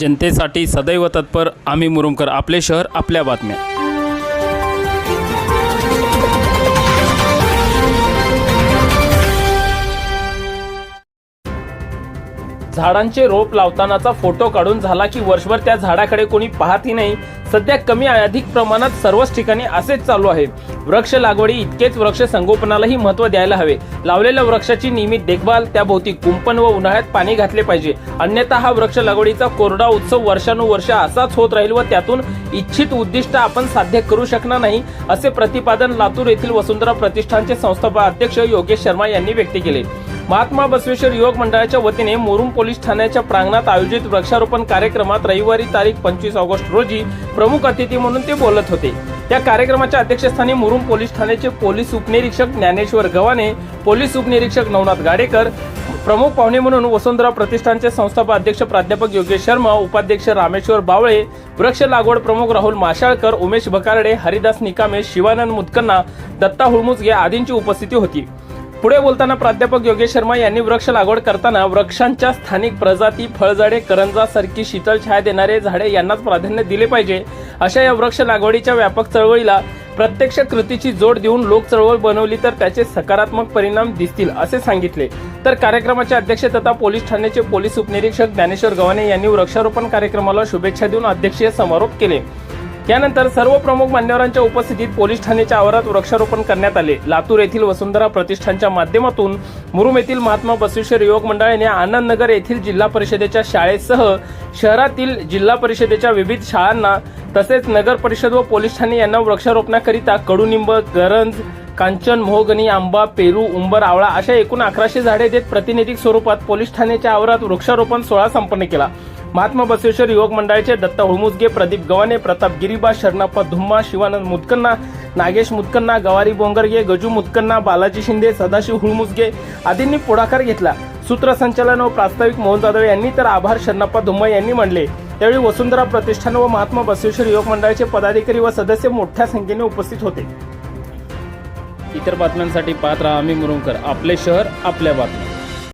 जनतेसाठी सदैव तत्पर आम्ही मुरुमकर आपले शहर आपल्या बातम्या. झाडांचे रोप लावतानाचा फोटो काढून झाला की वर्षभर त्या झाडाकडे कोणी पाहतही नाही. सध्या कमी अधिक प्रमाणात सर्वच ठिकाणी असेच चालू आहे. वृक्ष लागवडी इतकेच वृक्ष संगोपनालाही महत्त्व द्यायला हवे. लावलेल्या वृक्षाची नियमित देखभाल त्याभोवती कुंपण व उन्हाळ्यात पाणी घातले पाहिजे. अन्यथा हा वृक्ष लागवडीचा कोरडा उत्सव वर्षानुवर्ष असाच होत राहील व त्यातून इच्छित उद्दिष्ट आपण साध्य करू शकणार नाही असे प्रतिपादन लातूर येथील वसुंधरा प्रतिष्ठानचे संस्थापक अध्यक्ष योगेश शर्मा यांनी व्यक्त केले. महात्मा बसवेश्वर युवक मंडळाच्या वतीने मोरुम पोलीस ठाण्याच्या प्रांगणात आयोजित वृक्षारोपण कार्यक्रमात रविवारी तारीख पंचवीस ऑगस्ट रोजी प्रमुख अतिथी म्हणून ते बोलत होते. या कार्यक्रमाच्या अध्यक्षस्थानी मुरुम पोलीस ठाण्याचे पोलीस उपनिरीक्षक ज्ञानेश्वर गव्हाणे पोलीस उपनिरीक्षक नवनाथ गाडेकर प्रमुख पाहुणे म्हणून वसुंधरा प्रतिष्ठानचे संस्थापक अध्यक्ष प्राध्यापक योगेश शर्मा उपाध्यक्ष रामेश्वर बावळे वृक्ष लागवड प्रमुख राहुल माशाळकर उमेश भकारडे हरिदास निकामे शिवानंद मुदकन्ना दत्ता हुळमुजगे आदींची उपस्थिती होती. पुढे बोलताना प्राध्यापक योगेश शर्मा यांनी वृक्ष लागवड करताना वृक्षांच्या स्थानिक प्रजाती फळझाडे करंजा सारखी शीतल छाया देणारे झाडे यांनाच प्राधान्य दिले पाहिजे. अशा या वृक्ष लागवडीच्या व्यापक चळवळीला प्रत्यक्ष कृतीची जोड देऊन लोक चळवळ बनवली तर त्याचे सकारात्मक परिणाम दिसतील असे सांगितले. तर कार्यक्रमाचे अध्यक्ष तथा पोलीस ठाण्याचे पोलीस उपनिरीक्षक ज्ञानेश्वर गव्हाणे यांनी वृक्षारोपण कार्यक्रमाला शुभेच्छा देऊन अध्यक्षीय समारोप केले. त्यानंतर सर्व प्रमुख मान्यवरांच्या उपस्थितीत पोलीस ठाण्याच्या आवारात वृक्षारोपण करण्यात आले. लातूर येथील वसुंधरा प्रतिष्ठानच्या माध्यमातून मुरुम येथील महात्मा बसवेश्वर युवक मंडळाने आनंदनगर येथील जिल्हा परिषदेच्या शाळेसह शहरातील जिल्हा परिषदेच्या विविध शाळांना तसेच नगर परिषद व पोलीस ठाणे यांना वृक्षारोपणाकरिता कडुनिंब गरंज कांचन मोहगणी आंबा पेरू उंबर आवळा अशा एकूण अकराशे झाडे देत प्रातिनिधिक स्वरूपात पोलीस ठाण्याच्या आवारात वृक्षारोपण सोहळा संपन्न केला. महात्मा बसवेश्वर युवक मंडळाचे दत्ता होळमुसगे प्रदीप गवाने प्रताप गिरीबा शरणाप्पा धुम्मा शिवानंद मुदकन्ना नागेश मुदकन्ना गवारी बोंगरगे गजू मुदकन्ना बालाजी शिंदे सदाशिव हुळमुजगे आदींनी पुढाकार घेतला. सूत्रसंचालन व प्रास्ताविक मोहन जाधव यांनी तर आभार शरणप्पा धुम्मा यांनी मांडले त्यावेळी वसुंधरा प्रतिष्ठान व महात्मा बसवेश्वर युवक मंडळाचे पदाधिकारी व सदस्य मोठ्या संख्येने उपस्थित होते. इतर बातम्यांसाठी पाहत राहा आम्ही मुरुंकर आपले शहर आपल्या बातम्या.